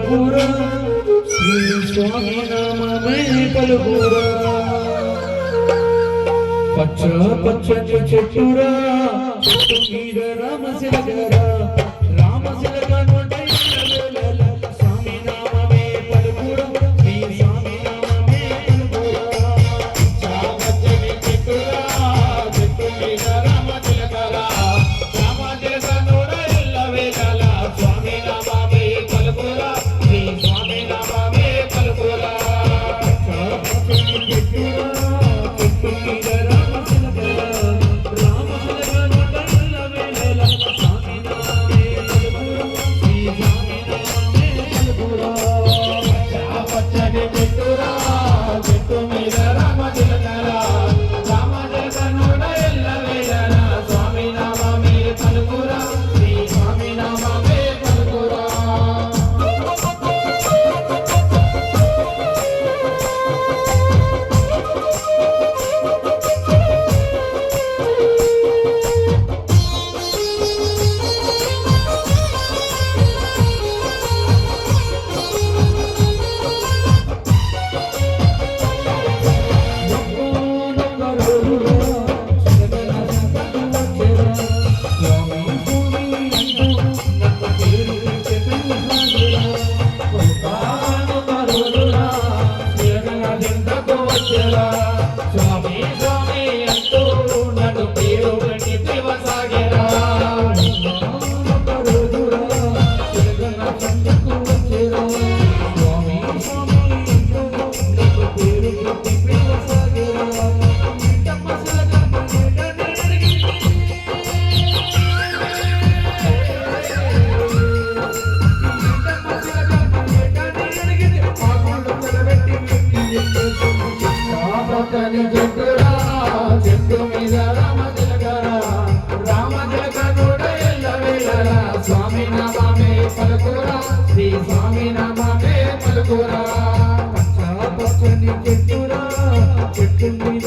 పలుకురా? శ్రీ స్వామి నామమై పలుకురా పచ్చ పచ్చని చెట్టురా? రామ శిలగరా రామ శిలగను చెట్టురా చెట్టు మీద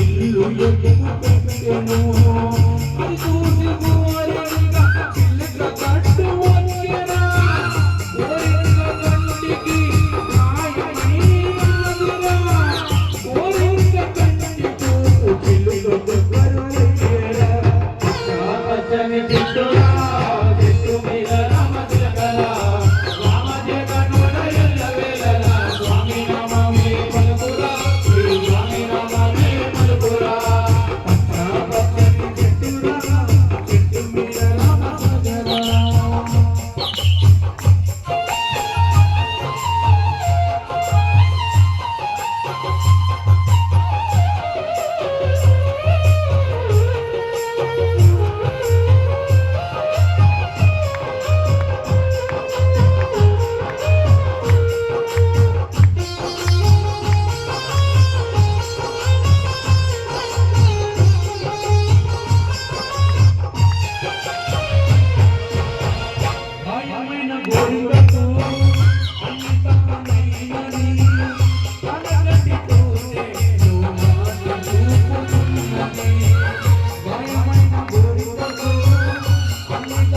ఇల్లు ఎదుగు పెట్టెను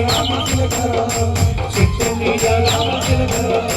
राम कृष्ण राम कृष्ण राम कृष्ण